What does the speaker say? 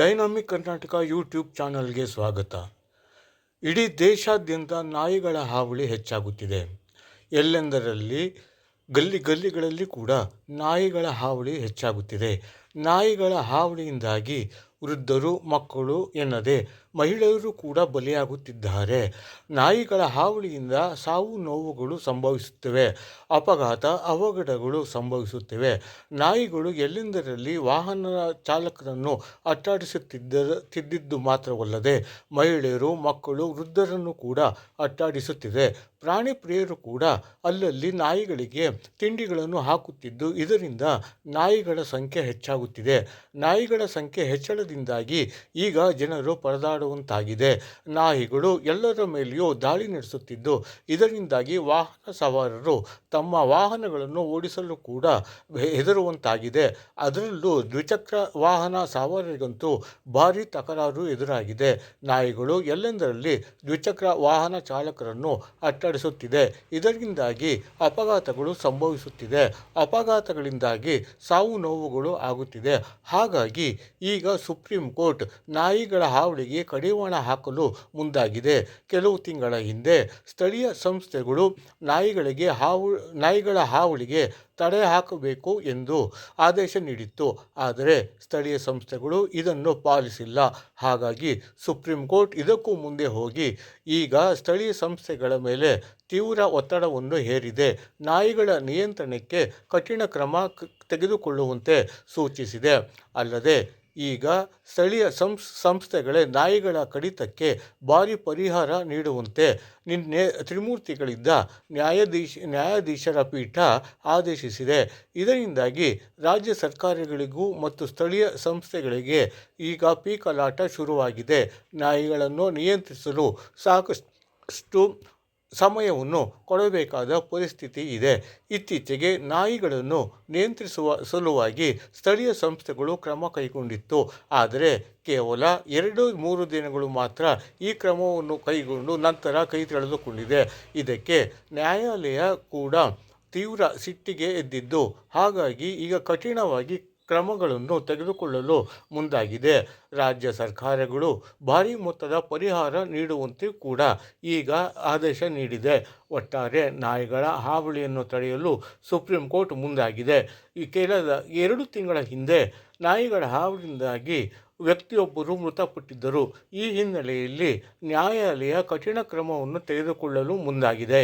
Dynamic Karnataka YouTube ಚಾನಲ್ಗೆ ಸ್ವಾಗತ. ಇಡೀ ದೇಶಾದ್ಯಂತ ನಾಯಿಗಳ ಹಾವಳಿ ಹೆಚ್ಚಾಗುತ್ತಿದೆ. ಎಲ್ಲೆಂದರಲ್ಲಿ? ಗಲ್ಲಿ ಗಲ್ಲಿಗಳಲ್ಲಿ ಕೂಡ ನಾಯಿಗಳ ಹಾವಳಿ ಹೆಚ್ಚಾಗುತ್ತಿದೆ. ನಾಯಿಗಳ ಹಾವಳಿಯಿಂದಾಗಿ ವೃದ್ಧರು, ಮಕ್ಕಳು ಎನ್ನದೆ ಮಹಿಳೆಯರು ಕೂಡ ಬಲಿಯಾಗುತ್ತಿದ್ದಾರೆ. ನಾಯಿಗಳ ಹಾವಳಿಯಿಂದ ಸಾವು ನೋವುಗಳು ಸಂಭವಿಸುತ್ತವೆ. ಅಪಘಾತ, ಅವಘಡಗಳು ಸಂಭವಿಸುತ್ತಿವೆ. ನಾಯಿಗಳು ಎಲ್ಲೆಂದರಲ್ಲಿ ವಾಹನ ಚಾಲಕರನ್ನು ಅಟ್ಟಾಡಿಸುತ್ತಿದ್ದ, ತಿದ್ದಿದ್ದು ಮಾತ್ರವಲ್ಲದೆ ಮಹಿಳೆಯರು, ಮಕ್ಕಳು, ವೃದ್ಧರನ್ನು ಕೂಡ ಅಟ್ಟಾಡಿಸುತ್ತಿದೆ ಪ್ರಾಣಿ ಪ್ರಿಯರು ಕೂಡ ಅಲ್ಲಲ್ಲಿ ನಾಯಿಗಳಿಗೆ ತಿಂಡಿಗಳನ್ನು ಹಾಕುತ್ತಿದ್ದು, ಇದರಿಂದ ನಾಯಿಗಳ ಸಂಖ್ಯೆ ಹೆಚ್ಚಾಗುತ್ತಿದೆ. ನಾಯಿಗಳ ಸಂಖ್ಯೆ ಹೆಚ್ಚಳದಿಂದಾಗಿ ಈಗ ಜನರು ಪರದಾಡುವಂತಾಗಿದೆ ನಾಯಿಗಳು ಎಲ್ಲರ ಮೇಲೆಯೂ ದಾಳಿ ನಡೆಸುತ್ತಿದ್ದು, ಇದರಿಂದಾಗಿ ವಾಹನ ಸವಾರರು ತಮ್ಮ ವಾಹನಗಳನ್ನು ಓಡಿಸಲು ಕೂಡ ಹೆದರುವಂತಾಗಿದೆ. ಅದರಲ್ಲೂ ದ್ವಿಚಕ್ರ ವಾಹನ ಸವಾರರಿಗಂತೂ ಭಾರಿ ತಕರಾರು ಎದುರಾಗಿದೆ. ನಾಯಿಗಳು ಎಲ್ಲೆಂದರಲ್ಲಿ ದ್ವಿಚಕ್ರ ವಾಹನ ಚಾಲಕರನ್ನು ಅಟ್ಟಡಿಸುತ್ತಿದೆ. ಇದರಿಂದಾಗಿ ಅಪಘಾತಗಳು ಸಂಭವಿಸುತ್ತಿದೆ. ಅಪಘಾತಗಳಿಂದಾಗಿ ಸಾವು ನೋವುಗಳು ಆಗುತ್ತಿದೆ. ಹಾಗಾಗಿ ಈಗ ಸುಪ್ರೀಂ ಕೋರ್ಟ್ ನಾಯಿಗಳ ಹಾವಳಿಗೆ ಕಡಿವಾಣ ಹಾಕಲು ಮುಂದಾಗಿದೆ. ಕೆಲವು ತಿಂಗಳ ಹಿಂದೆ ಸ್ಥಳೀಯ ಸಂಸ್ಥೆಗಳು ನಾಯಿಗಳಿಗೆ ಹಾವು, ನಾಯಿಗಳ ಹಾವಳಿಗೆ ತಡೆ ಹಾಕಬೇಕು ಎಂದು ಆದೇಶ ನೀಡಿತ್ತು. ಆದರೆ ಸ್ಥಳೀಯ ಸಂಸ್ಥೆಗಳು ಇದನ್ನು ಪಾಲಿಸಿಲ್ಲ. ಹಾಗಾಗಿ ಸುಪ್ರೀಂ ಕೋರ್ಟ್ ಇದಕ್ಕೂ ಮುಂದೆ ಹೋಗಿ ಈಗ ಸ್ಥಳೀಯ ಸಂಸ್ಥೆಗಳ ಮೇಲೆ ತೀವ್ರ ಒತ್ತಡವನ್ನು ಹೇರಿದೆ. ನಾಯಿಗಳ ನಿಯಂತ್ರಣಕ್ಕೆ ಕಠಿಣ ಕ್ರಮ ತೆಗೆದುಕೊಳ್ಳುವಂತೆ ಸೂಚಿಸಿದೆ. ಅಲ್ಲದೆ ಈಗ ಸ್ಥಳೀಯ ಸಂಸ್, ಸಂಸ್ಥೆಗಳೇ ನಾಯಿಗಳ ಕಡಿತಕ್ಕೆ ಭಾರಿ ಪರಿಹಾರ ನೀಡುವಂತೆ ನಿನ್ನೆ ತ್ರಿಮೂರ್ತಿಗಳಿದ್ದ ನ್ಯಾಯಾಧೀಶ, ನ್ಯಾಯಾಧೀಶರ ಪೀಠ ಆದೇಶಿಸಿದೆ. ಇದರಿಂದಾಗಿ ರಾಜ್ಯ ಸರ್ಕಾರಗಳಿಗೂ ಮತ್ತು ಸ್ಥಳೀಯ ಸಂಸ್ಥೆಗಳಿಗೆ ಈಗ ಪೀಕಲಾಟ ಶುರುವಾಗಿದೆ. ನಾಯಿಗಳನ್ನು ನಿಯಂತ್ರಿಸಲು ಸಾಕಷ್ಟು ಸಮಯವನ್ನು ಕೊಡಬೇಕಾದ ಪರಿಸ್ಥಿತಿ ಇದೆ. ಇತ್ತೀಚೆಗೆ ನಾಯಿಗಳನ್ನು ನಿಯಂತ್ರಿಸುವ ಸಲುವಾಗಿ ಸ್ಥಳೀಯ ಸಂಸ್ಥೆಗಳು ಕ್ರಮ ಕೈಗೊಂಡಿತ್ತು. ಆದರೆ ಕೇವಲ ಎರಡು ಮೂರು ದಿನಗಳು ಮಾತ್ರ ಈ ಕ್ರಮವನ್ನು ಕೈಗೊಂಡು ನಂತರ ಕೈ ತೆಳೆದುಕೊಂಡಿದೆ ಇದಕ್ಕೆ ನ್ಯಾಯಾಲಯ ಕೂಡ ತೀವ್ರ ಸಿಟ್ಟಿಗೆ ಎದ್ದಿದ್ದು. ಹಾಗಾಗಿ ಈಗ ಕಠಿಣವಾಗಿ ಕ್ರಮಗಳನ್ನು ತೆಗೆದುಕೊಳ್ಳಲು ಮುಂದಾಗಿದೆ. ರಾಜ್ಯ ಸರ್ಕಾರಗಳು ಭಾರಿ ಮೊತ್ತದ ಪರಿಹಾರ ನೀಡುವಂತೆ ಕೂಡ ಈಗ ಆದೇಶ ನೀಡಿದೆ. ಒಟ್ಟಾರೆ ನಾಯಿಗಳ ಹಾವಳಿಯನ್ನು ತಡೆಯಲು ಸುಪ್ರೀಂ ಕೋರ್ಟ್ ಮುಂದಾಗಿದೆ. ಈ ಕೇರಳದ ಎರಡು ತಿಂಗಳ ಹಿಂದೆ ನಾಯಿಗಳ ಹಾವಳಿಯಿಂದಾಗಿ ವ್ಯಕ್ತಿಯೊಬ್ಬರು ಮೃತಪಟ್ಟಿದ್ದರು. ಈ ಹಿನ್ನೆಲೆಯಲ್ಲಿ ನ್ಯಾಯಾಲಯ ಕಠಿಣ ಕ್ರಮವನ್ನು ತೆಗೆದುಕೊಳ್ಳಲು ಮುಂದಾಗಿದೆ.